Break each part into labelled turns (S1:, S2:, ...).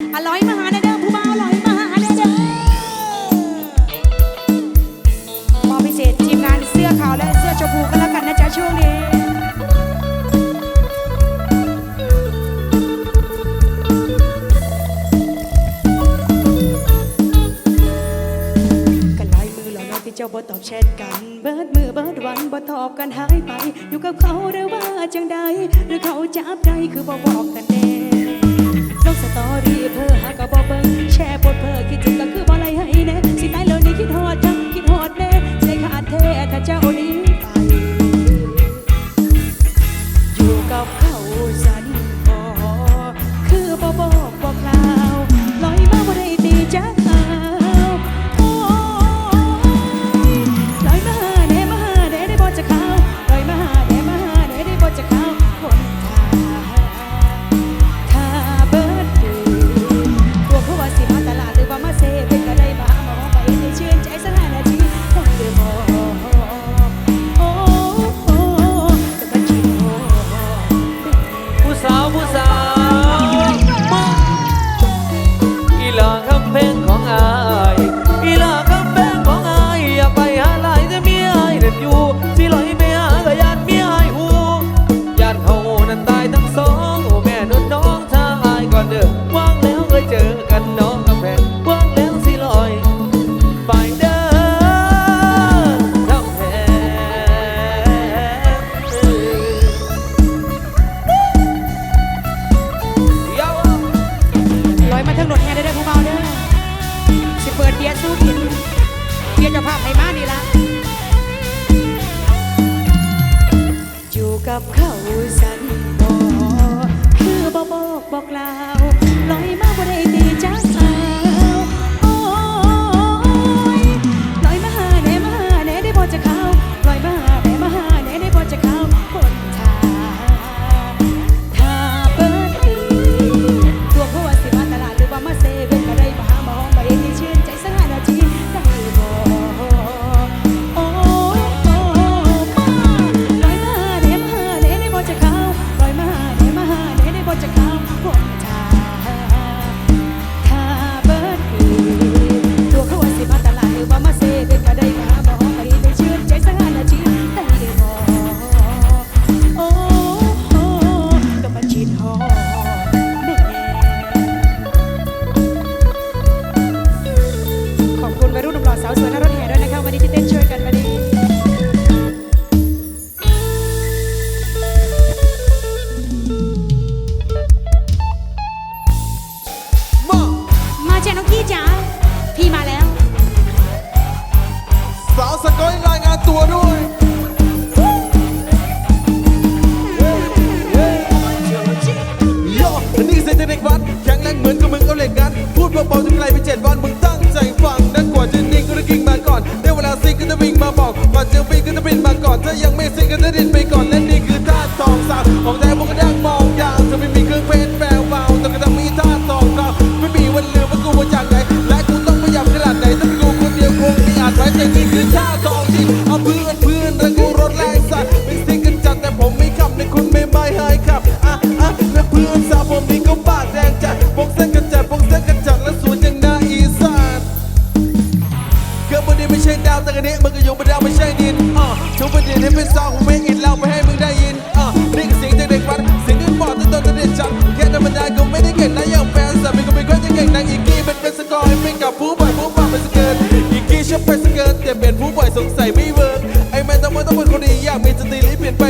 S1: อร่อยมหาเด้อผู้บ่าวอร่อยมหาเด้อมอพิเศษทีมงานเสื้อขาวและเสื้อชมพูก็แล้วกันนะจ๊ะช่วงนี้เจ้าบ่ตอบแชทกัน เบิดมือเบิดวันบ่ตอบกันหายไป อยู่กับเขาหรือว่าจังใดหรือเขาจับใจคือบ่บอกกันแน่ลกสตอ Wonder. clave. Oh,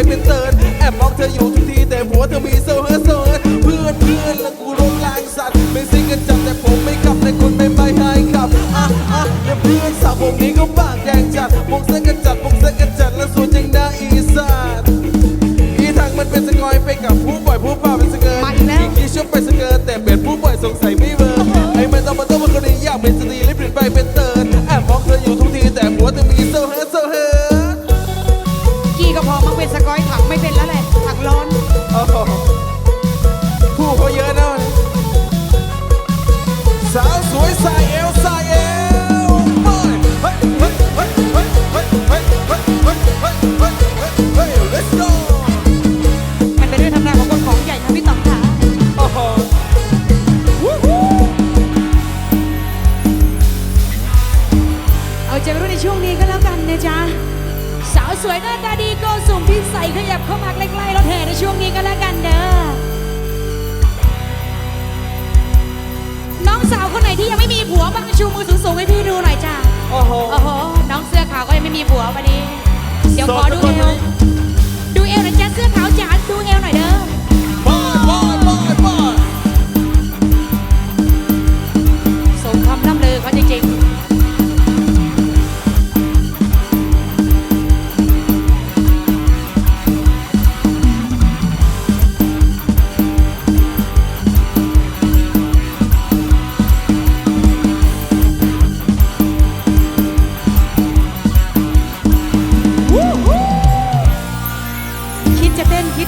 S1: เป็นเซิร์นแอบมอ
S2: งเธออยู่ทุก
S1: ทีแต่หัวเธอมีเซลเฮอร์เซิร์นเพื่
S3: อนเพื่อนและกูรงลางสัตว์ไม่ซิงกันจัดแต่ผมไม่กับในคนไม่ไปหายกับอะอะเพื่อนสาววมนี้ก็ปากแดงจัดมองเส้นกันจัดมองเส้นกันจัดและสวยจังนะอีสานอีทางมันเป็นสกอยไปกับผู้ปล่อยผู้ป่าเป็นสเกิร์ต
S1: อีก
S3: ทีเชื่อไปสเกิร์ตแต่เป็นผู้ปล่อยสงสัยไม่เวอร์ไอ้มัต้องมาต้องมาคนนี้อยากเป็นสตรีลิปเป
S1: ลี่
S3: ยนไปเป็
S1: นเติร์น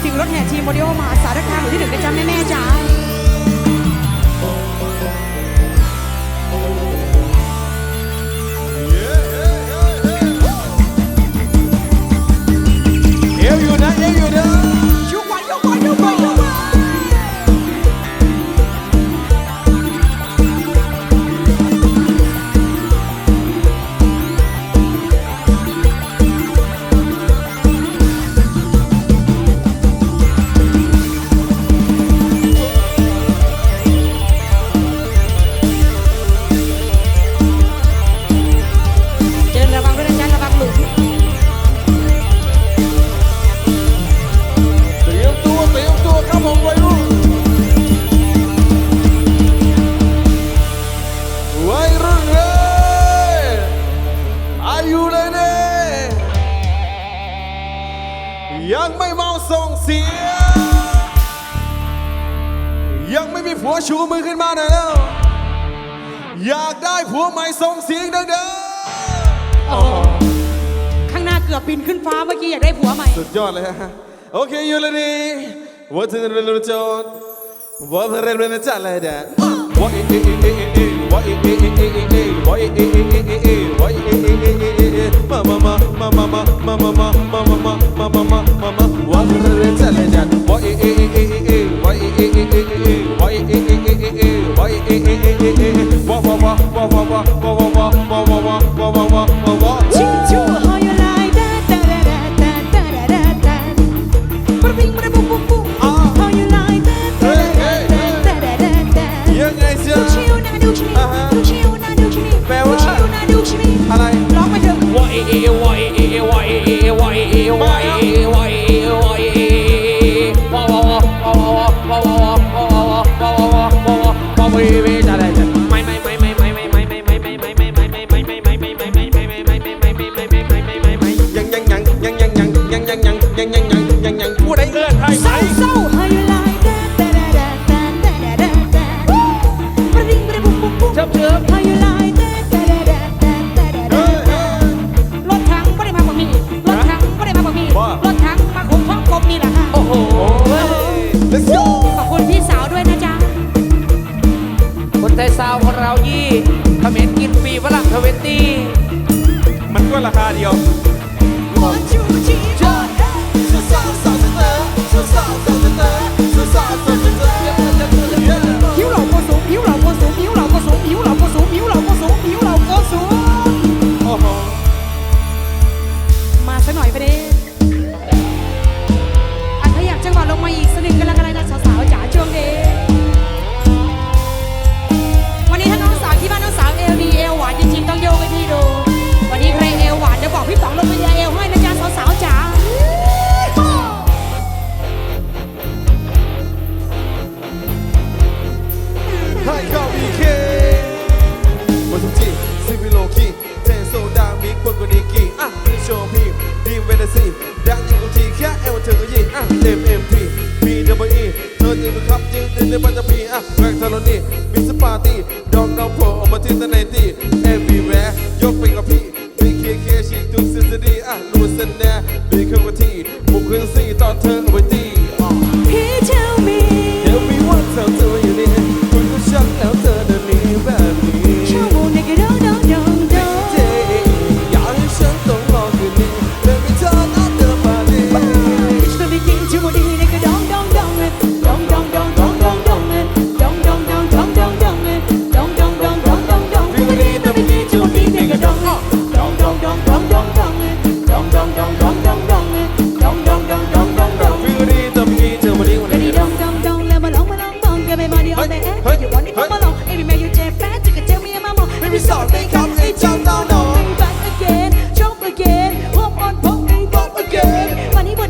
S1: ถึงรถแห่ทีมโมเดลมหาสารคามหมู่ที่หนึ่งนะจ๊แม่แม่จ๋า
S3: เมาส่งเสียยังไม่มีผัวชูมือขึ้นมาหน่อยแล้ว อยากได้ผัวใหม่ส่งเสียงดัง
S1: ข้างหน้าเกือบบินขึ้นฟ้าเมื่อกี้อยากได้ผัวใหม่
S3: สุดยอดเลยฮะ โอเคยูเลนีวัฒนเรนจอนวัฒนเรนจันเลยเด็ดวัยเอเอเอเอเอวัยเอเอเอเอเอวัยเอเอเอเอเอวัยเอเอเอเอเอมามามามามามามามามามามามามามา eh eh eh, wah wah wah wah wah wah wah. ซีดั
S1: น
S2: ยิ
S3: ง
S1: กูทีแค่
S2: เอ
S1: ว
S2: เธ
S3: อ
S1: ก็ยิงอะ M M P P W E เธอยิง
S3: กูครับยิงดึงในปัตตาน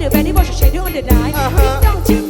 S3: เดือดแบนนี่บอชเชยด้
S1: วยมันเดืด้
S3: ไม่ต้อง
S1: ชื่อ